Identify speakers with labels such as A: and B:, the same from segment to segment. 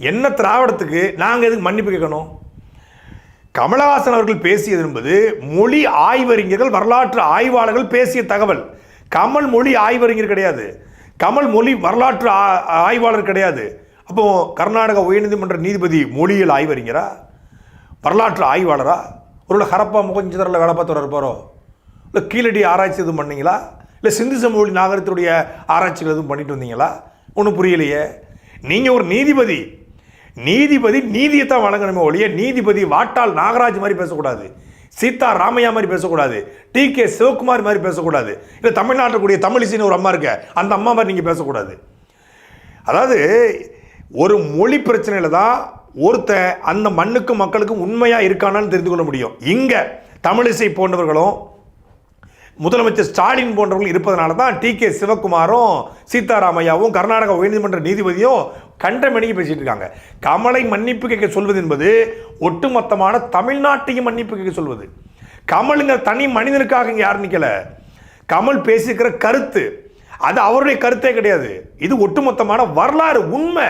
A: என்ன திராவிடத்துக்கு நாங்கள் எதுக்கு மன்னிப்பு கேட்கணும்? கமலஹாசன் அவர்கள் பேசியது என்பது மொழி ஆய்வறிஞர்கள் வரலாற்று ஆய்வாளர்கள் பேசிய தகவல். கமல் மொழி ஆய்வறிஞர் கிடையாது. கமல் மொழி வரலாற்று ஆ- ஆய்வாளர் கிடையாது. அப்போ கர்நாடக உயர்நீதிமன்ற நீதிபதி மொழியியல் ஆய்வறிஞரா? வரலாற்று ஆய்வாளரா? ஒருவேளை ஹரப்பா முகஞ்சிதரில் வேலை பார்த்து இருப்பாரோ இல்லை கீழடி ஆராய்ச்சி எதுவும் பண்ணீங்களா? இல்லை சிந்து சமூக நாகரத்தினுடைய ஆராய்ச்சிகள் எதுவும் பண்ணிட்டு வந்தீங்களா? ஒன்றும் புரியலையே. நீங்கள் ஒரு நீதிபதி நீதிபதி நீதியை தான் வழங்கணுமே ஒழிய நீதிபதி வாட்டாள் நாகராஜ் மாதிரி பேசக்கூடாது. சீதா ராமையா மாதிரி பேசக்கூடாது. டி கே சிவகுமார் மாதிரி பேசக்கூடாது. இல்லை தமிழ்நாட்டில் கூடிய தமிழிசைன்னு ஒரு அம்மா இருக்க அந்த அம்மா மாதிரி நீங்கள் பேசக்கூடாது. அதாவது ஒரு மொழி பிரச்சனையில தான் ஒருத்தன் அந்த மண்ணுக்கும் மக்களுக்கும் உண்மையாக இருக்கானான்னு தெரிந்து கொள்ள முடியும். இங்கே தமிழிசை போன்றவர்களும் முதலமைச்சர் ஸ்டாலின் போன்றவர்கள் இருப்பதனால தான் டி கே சிவகுமாரும் சீதாராமையாவும் கர்நாடக உயர்நீதிமன்ற நீதிபதியும் கண்டமணிக்கு பேசிட்டு இருக்காங்க கமலை மன்னிப்பு கேட்க சொல்வது என்பது ஒட்டுமொத்தமான தமிழ்நாட்டையும் மன்னிப்பு கேட்க சொல்வது. கமலுங்க தனி மனிதனுக்காக இங்கே யாரும் நிற்கல கமல் பேசியிருக்கிற கருத்து அது அவருடைய கருத்தே கிடையாது. இது ஒட்டுமொத்தமான வரலாறு உண்மை.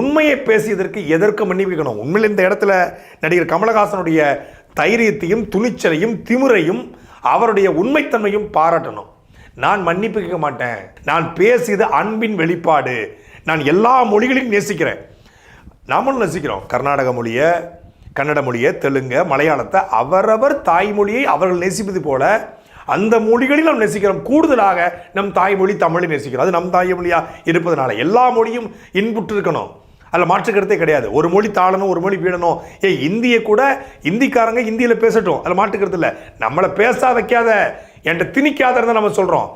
A: உண்மையை பேசியதற்கு எதற்கு மன்னிப்பிக்கணும் உண்மையில் இந்த இடத்துல நடிகர் கமலஹாசனுடைய தைரியத்தையும் துணிச்சலையும் திமுறையும் அவருடைய உண்மைத்தன்மையும் பாராட்டணும். நான் மன்னிப்பு கேட்க மாட்டேன். நான் பேசியது அன்பின் வெளிப்பாடு. நான் எல்லா மொழிகளையும் நேசிக்கிறேன். நாமளும் நேசிக்கிறோம். கர்நாடக மொழியை கன்னட மொழியை தெலுங்க மலையாளத்தை அவரவர் தாய்மொழியை அவர்கள் நேசிப்பது போல அந்த மொழிகளில் நாம் நேசிக்கிறோம். கூடுதலாக நம் தாய்மொழி தமிழை நேசிக்கிறோம். அது நம் தாய்மொழியாக இருப்பதனால எல்லா மொழியும் இன்புற்று இருக்கணும். அதில் மாற்று கிடையாது. ஒரு மொழி தாழணும் ஒரு மொழி வீடணும் ஏ இந்திய கூட இந்திக்காரங்க இந்தியில் பேசட்டும். அதில் மாற்று இல்லை. நம்மளை பேச வைக்காத என்கிட்ட திணிக்காத இருந்தால் நம்ம சொல்கிறோம்